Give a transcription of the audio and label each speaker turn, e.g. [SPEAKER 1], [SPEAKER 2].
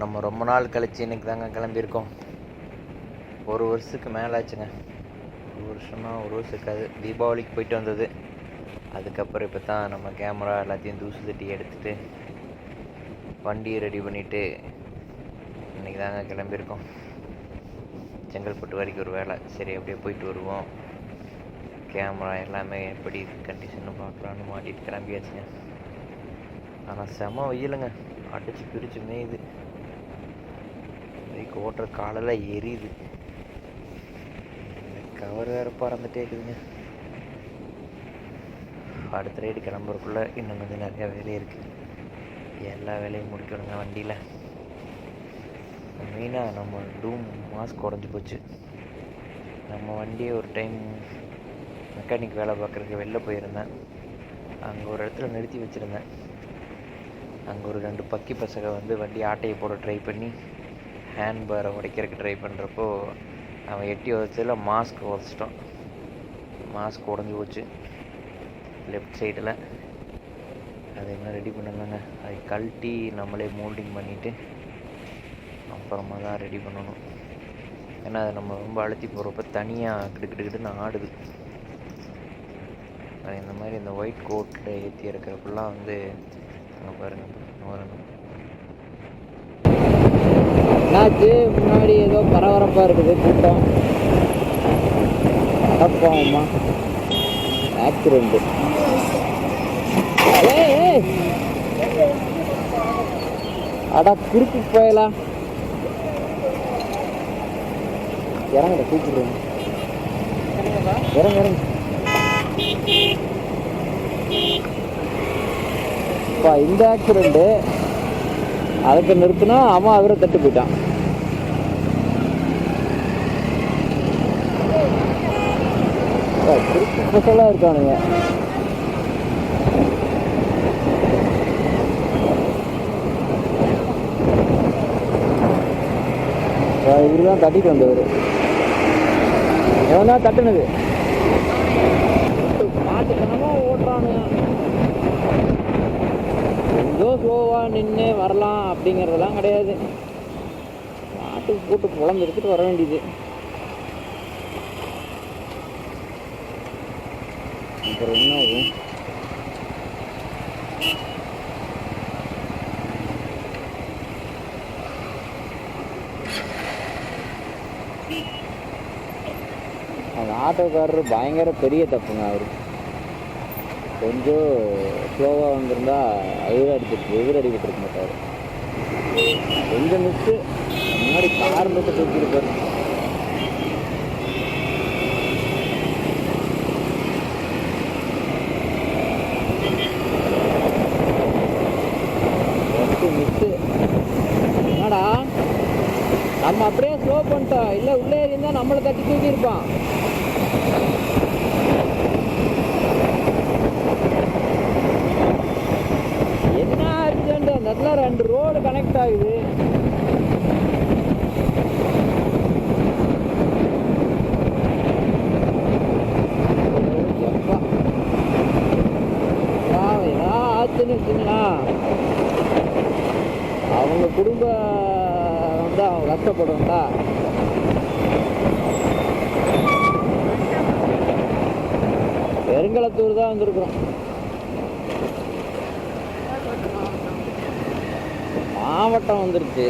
[SPEAKER 1] நம்ம ரொம்ப நாள் கழிச்சு இன்றைக்கி தாங்க கிளம்பியிருக்கோம். ஒரு வருஷத்துக்கு மேலே ஆச்சுங்க ஒரு வருஷம்னா ஒரு வருஷம் இருக்காது தீபாவளிக்கு போயிட்டு வந்தது. அதுக்கப்புறம் இப்போ தான் நம்ம கேமரா எல்லாத்தையும் தூசு தட்டி எடுத்துகிட்டு வண்டியை ரெடி பண்ணிவிட்டு இன்னைக்கு தாங்க கிளம்பியிருக்கோம். செங்கல்பட்டு வரைக்கும் ஒரு வேலை. சரி அப்படியே போயிட்டு வருவோம். கேமரா எல்லாமே எப்படி கண்டிஷன் பார்க்கலான்னு மாட்டிட்டு கிளம்பியாச்சுங்க. ஆனால் செம வெயிலுங்க. அடிச்சு பிரிச்சு மேயுது. பைக் ஓட்டுற காலெல்லாம் எரியுது. இந்த கவர் வேறு பறந்துட்டே இருக்குதுங்க. அடுத்த ரைடு கிளம்புறக்குள்ளே இன்னும் கொஞ்சம் நிறையா வேலை இருக்குது எல்லா வேலையும் முடிக்கணுங்க வண்டியில். மெயினாக நம்ம டூம் மாஸ்க் உடஞ்சி போச்சு. நம்ம வண்டியை ஒரு டைம் மெக்கானிக் வேலை பார்க்குறதுக்கு வெளில போயிருந்தேன். அங்கே ஒரு இடத்துல நிறுத்தி வச்சுருந்தேன். அங்கே ஒரு ரெண்டு பக்கி பசங்க வந்து வண்டி ஆட்டையை போட ட்ரை பண்ணி ஹேண்ட் பாரை உடைக்கிறதுக்கு ட்ரை பண்ணுறப்போ அவன் எட்டி உதச்சதில் மாஸ்க் உதச்சிட்டான். மாஸ்க் உடஞ்சி போச்சு. லெஃப்ட் சைடில் அதை என்ன ரெடி பண்ணலாங்க அதை கழட்டி நம்மளே மோல்டிங் பண்ணிவிட்டு அப்புறமா தான் ரெடி பண்ணணும். ஏன்னா அதை நம்ம ரொம்ப அழுத்தி போகிறப்ப தனியாக கிடுக்கிட்டுக்கிட்டுன்னு ஆடுது. அது இந்த மாதிரி இந்த ஒயிட் கோட்டில் ஏற்றி இருக்கிறப்பெல்லாம் வந்து அங்கே பாருங்கள் பாருங்க.
[SPEAKER 2] என்னாச்சு? முன்னாடி ஏதோ பரபரப்பாக இருக்குது கூட்டம். அடப்பாவம்மா ஆக்சிடெண்ட்டு ஏய் அட குறுக்கு போயலாம் இறங்கட கூப்பிடுறேன் இறங்க இறங்க. இப்போ இந்த ஆக்சிடெண்ட்டு அதுக்கு நிறுத்தினா அவன் அவரை தட்டு போயிட்டான். அப்பா, இருக்கானுங்க. இவர் தான் தட்டிட்டு வந்தவர். எவன் தான் தட்டுனது. மாட்டுத்தனமா ஓட்டுறானுங்க. ஸ்லோவாக நின்று வரலாம் அப்படிங்கிறதெல்லாம் கிடையாது. மாட்டுக்கு போட்டு புலம்பு எடுத்துகிட்டு வர வேண்டியது. அப்புறம் என்ன ஆகும்? அந்த ஆட்டோக்காரர் பயங்கர பெரிய தப்புங்க அவர். கொஞ்சம் ஸ்லோவாக வந்திருந்தா எதிர அடிச்சிருக்கு எதிர அடிக்கிட்டு இருக்க மாட்டார். கொஞ்சம் மிஸ்ஸு முன்னாடி கார் மட்டும் தூக்கியிருப்பார் என்னடா? நம்ம அப்படியே ஸ்லோ பண்ணிட்டோம். இல்லை உள்ளே இருந்தால் நம்மளை தட்டி தூக்கியிருப்பான் என்ன அர்ஜென்ட் அந்த இடத்துல ரெண்டு ரோடு கனெக்ட் ஆகுது. எப்பா. ஆச்சுன்னு வச்சுங்களா? அவங்க குடும்பம் வந்து அவங்க கஷ்டப்படும்டா பெருங்கலத்தூர் தான் வந்திருக்கிறோம். மாவட்டம் வந்திருக்கு